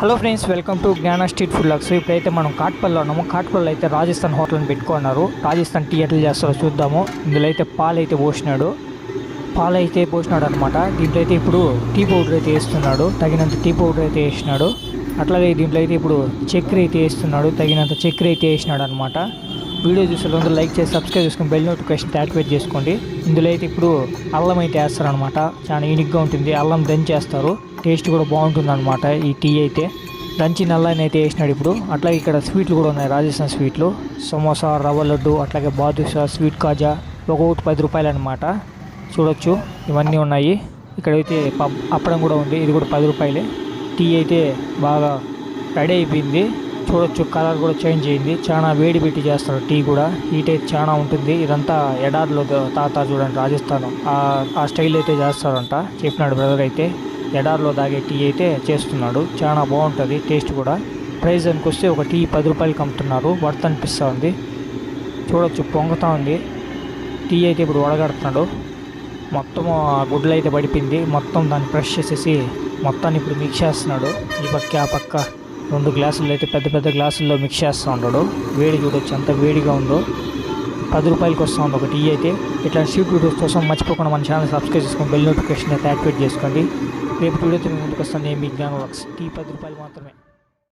Hello friends welcome to Gnana street food lakhs. ఇప్పుడైతే మనం కాట్పల్లో ఉన్నాము. కాట్పల్లో అయితే రాజస్థాన్ హోటల్ని పెట్టుకున్నారు. రాజస్థాన్ టీ ఎట్లా చేస్తారో చూద్దాము. ఇందులో అయితే పాలు అయితే పోసినాడు. పాలు అయితే పోసినాడు అనమాట దీంట్లో అయితే ఇప్పుడు టీ పౌడర్ అయితే వేస్తున్నాడు. తగినంత టీ పౌడర్ అయితే వేసినాడు. అట్లాగే దీంట్లో అయితే ఇప్పుడు చక్కెర అయితే వేస్తున్నాడు తగినంత చక్కెర అయితే వేసినాడు అనమాట వీడియో చూసే అందరూ లైక్ చేసి సబ్స్క్రైబ్ చేసుకుని బెల్ నోటిఫికేషన్ యాక్టివేట్ చేసుకోండి. ఇందులో అయితే ఇప్పుడు అల్లం అయితే వేస్తారనమాట చాలా యూనిక్గా ఉంటుంది. అల్లం దంచేస్తారు. టేస్ట్ కూడా బాగుంటుంది అనమాట ఈ టీ అయితే. దంచి నల్లని అయితే వేసినాడు ఇప్పుడు. అట్లాగే ఇక్కడ స్వీట్లు కూడా ఉన్నాయి. రాజస్థాన్ స్వీట్లు సమోసా రవ్వ లడ్డు అట్లాగే బాదుషా స్వీట్ కాజా ఒక్కొక్కటి పది రూపాయలు అనమాట చూడొచ్చు. ఇవన్నీ ఉన్నాయి. ఇక్కడైతే పబ్ అప్పడం కూడా ఉంది. ఇది కూడా పది రూపాయలే. టీ అయితే బాగా రెడీ అయిపోయింది. చూడొచ్చు కలర్ కూడా చేంజ్ అయింది. చాలా వేడి పెట్టి చేస్తారు టీ కూడా. హీట్ అయితే చాలా ఉంటుంది. ఇదంతా ఎడార్లో తాత చూడండి రాజస్థాన్. ఆ- స్టైల్ అయితే చేస్తారంట. చెప్పినాడు బ్రదర్ అయితే. ఎడార్లో తాగే టీ అయితే చేస్తున్నాడు. చాలా బాగుంటుంది టేస్ట్ కూడా. ప్రైస్ దానికి వస్తే ఒక టీ పది రూపాయలకి అమ్ముతున్నారు. వర్త్ అనిపిస్తూ ఉంది. చూడొచ్చు పొంగుతూ ఉంది. టీ అయితే ఇప్పుడు వడగడుతున్నాడు. మొత్తం ఆ గుడ్లు అయితే పడిపోయింది మొత్తం దాన్ని ప్రెష్ చేసేసి మొత్తాన్ని ఇప్పుడు మిక్స్ చేస్తున్నాడు. ఈ పక్క ఆ పక్క రెండు గ్లాసులు అయితే పెద్ద పెద్ద గ్లాసుల్లో మిక్స్ చేస్తూ ఉంటాడు వేడి చూడొచ్చు ఎంత వేడిగా ఉందో. పది రూపాయలకి వస్తూ ఉంది ఒక టీ అయితే. ఇట్లాంటి స్వీట్ వీడియోస్ కోసం మర్చిపోకుండా మన ఛానల్ సబ్స్క్రైబ్ చేసుకొని బెల్ నోటిఫికేషన్ అయితే యాక్టివేట్ చేసుకోండి. రేపు వీడియోతో మీ ముందుకు వస్తాను మీ జ్ఞానం టీ పది రూపాయలు మాత్రమే.